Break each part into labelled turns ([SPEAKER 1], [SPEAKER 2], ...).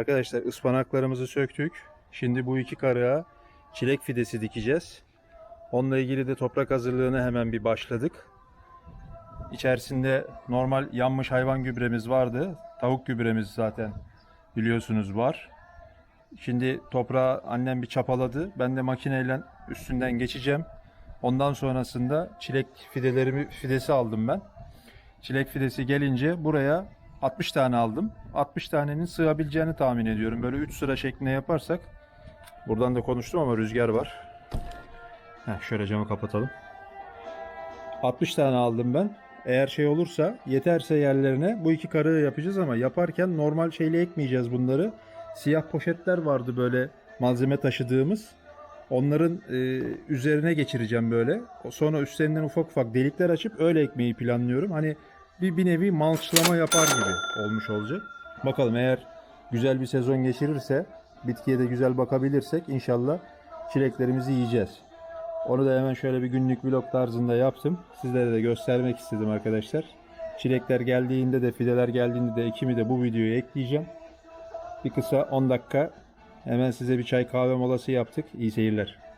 [SPEAKER 1] Arkadaşlar ıspanaklarımızı söktük. Şimdi bu iki karığa çilek fidesi dikeceğiz. Onunla ilgili de toprak hazırlığına hemen bir başladık. İçerisinde normal yanmış hayvan gübremiz vardı. Tavuk gübremiz zaten biliyorsunuz var. Şimdi toprağı annem bir çapaladı. Ben de makineyle üstünden geçeceğim. Ondan sonrasında çilek fidelerimi fidesi aldım ben. Çilek fidesi gelince buraya 60 tane aldım. 60 tanenin sığabileceğini tahmin ediyorum. Böyle 3 sıra şeklinde yaparsak. Buradan da konuştum ama rüzgar var. Heh, şöyle camı kapatalım. 60 tane aldım ben. Eğer şey olursa yeterse yerlerine bu iki karığı yapacağız ama yaparken normal şeyle ekmeyeceğiz bunları. Siyah poşetler vardı böyle malzeme taşıdığımız. Onların e, üzerine geçireceğim böyle. Sonra üstlerinden ufak ufak delikler açıp öyle ekmeyi planlıyorum. Hani bir, bir nevi malçlama yapar gibi olmuş olacak. Bakalım eğer güzel bir sezon geçirirse, bitkiye de güzel bakabilirsek inşallah çileklerimizi yiyeceğiz. Onu da hemen şöyle bir günlük vlog tarzında yaptım. Sizlere de göstermek istedim arkadaşlar. Çilekler geldiğinde de fideler geldiğinde de ekimi de bu videoya ekleyeceğim. Bir kısa 10 dakika hemen size bir çay kahve molası yaptık. İyi seyirler.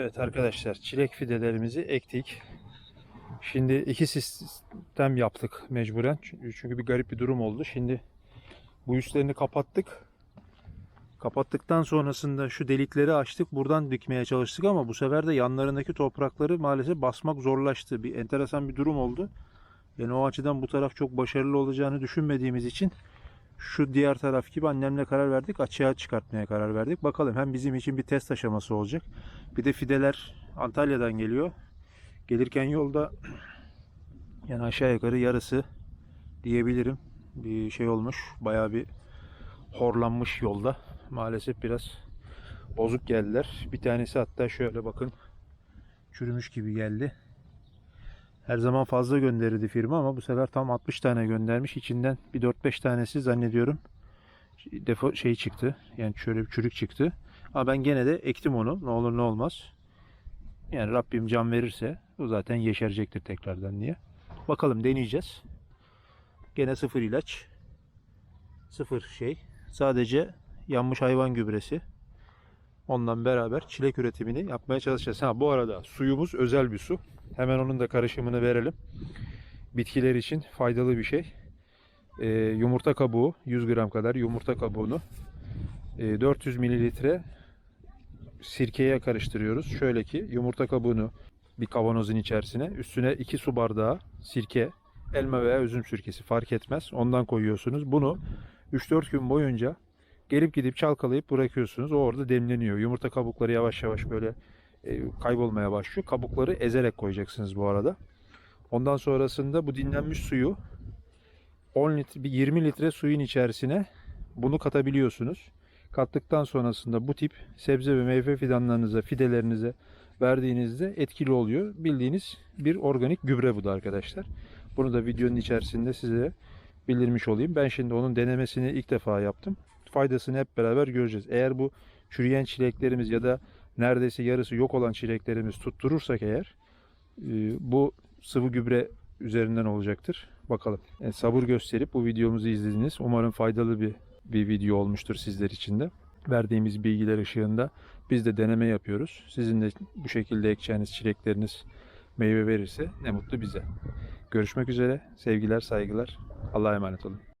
[SPEAKER 1] Evet arkadaşlar çilek fidelerimizi ektik. Şimdi iki sistem yaptık mecburen. Çünkü bir garip bir durum oldu. Şimdi bu üstlerini kapattık. Kapattıktan sonrasında şu delikleri açtık. Buradan dikmeye çalıştık ama bu sefer de yanlarındaki toprakları maalesef basmak zorlaştı. Bir enteresan bir durum oldu. Yani o açıdan bu taraf çok başarılı olacağını düşünmediğimiz için şu diğer taraf gibi annemle karar verdik. Açığa çıkartmaya karar verdik. Bakalım hem bizim için bir test aşaması olacak. Bir de fideler Antalya'dan geliyor. Gelirken yolda yani aşağı yukarı yarısı diyebilirim. Bir şey olmuş. Bayağı bir horlanmış yolda. Maalesef biraz bozuk geldiler. Bir tanesi hatta şöyle bakın çürümüş gibi geldi. Her zaman fazla gönderirdi firma ama bu sefer tam 60 tane göndermiş. İçinden bir 4-5 tanesi zannediyorum defo şey çıktı. Yani şöyle bir çürük çıktı. Ama ben gene de ektim onu. Ne olur ne olmaz. Yani Rabbim can verirse o zaten yeşerecektir tekrardan diye. Bakalım deneyeceğiz. Gene sıfır ilaç. Sıfır şey. Sadece yanmış hayvan gübresi. Ondan beraber çilek üretimini yapmaya çalışacağız. Ha bu arada suyumuz özel bir su. Hemen onun da karışımını verelim. Bitkiler için faydalı bir şey. Ee, yumurta kabuğu 100 gram kadar yumurta kabuğunu e, 400 mililitre sirkeye karıştırıyoruz. Şöyle ki yumurta kabuğunu bir kavanozun içerisine üstüne 2 su bardağı sirke elma veya üzüm sirkesi fark etmez. Ondan koyuyorsunuz. Bunu 3-4 gün boyunca gelip gidip çalkalayıp bırakıyorsunuz. O orada demleniyor. Yumurta kabukları yavaş yavaş böyle e, kaybolmaya başlıyor. Kabukları ezerek koyacaksınız bu arada. Ondan sonrasında bu dinlenmiş suyu 10 litre, bir 20 litre suyun içerisine bunu katabiliyorsunuz. Kattıktan sonrasında bu tip sebze ve meyve fidanlarınıza, fidelerinize verdiğinizde etkili oluyor. Bildiğiniz bir organik gübre bu da arkadaşlar. Bunu da videonun içerisinde size bildirmiş olayım. Ben şimdi onun denemesini ilk defa yaptım. Faydasını hep beraber göreceğiz. Eğer bu çürüyen çileklerimiz ya da neredeyse yarısı yok olan çileklerimiz tutturursak eğer e, bu sıvı gübre üzerinden olacaktır. Bakalım. Yani sabır gösterip bu videomuzu izlediniz. Umarım faydalı bir bir video olmuştur sizler için de. Verdiğimiz bilgiler ışığında biz de deneme yapıyoruz. Sizin de bu şekilde ekeceğiniz çilekleriniz meyve verirse ne mutlu bize. Görüşmek üzere. Sevgiler, saygılar. Allah'a emanet olun.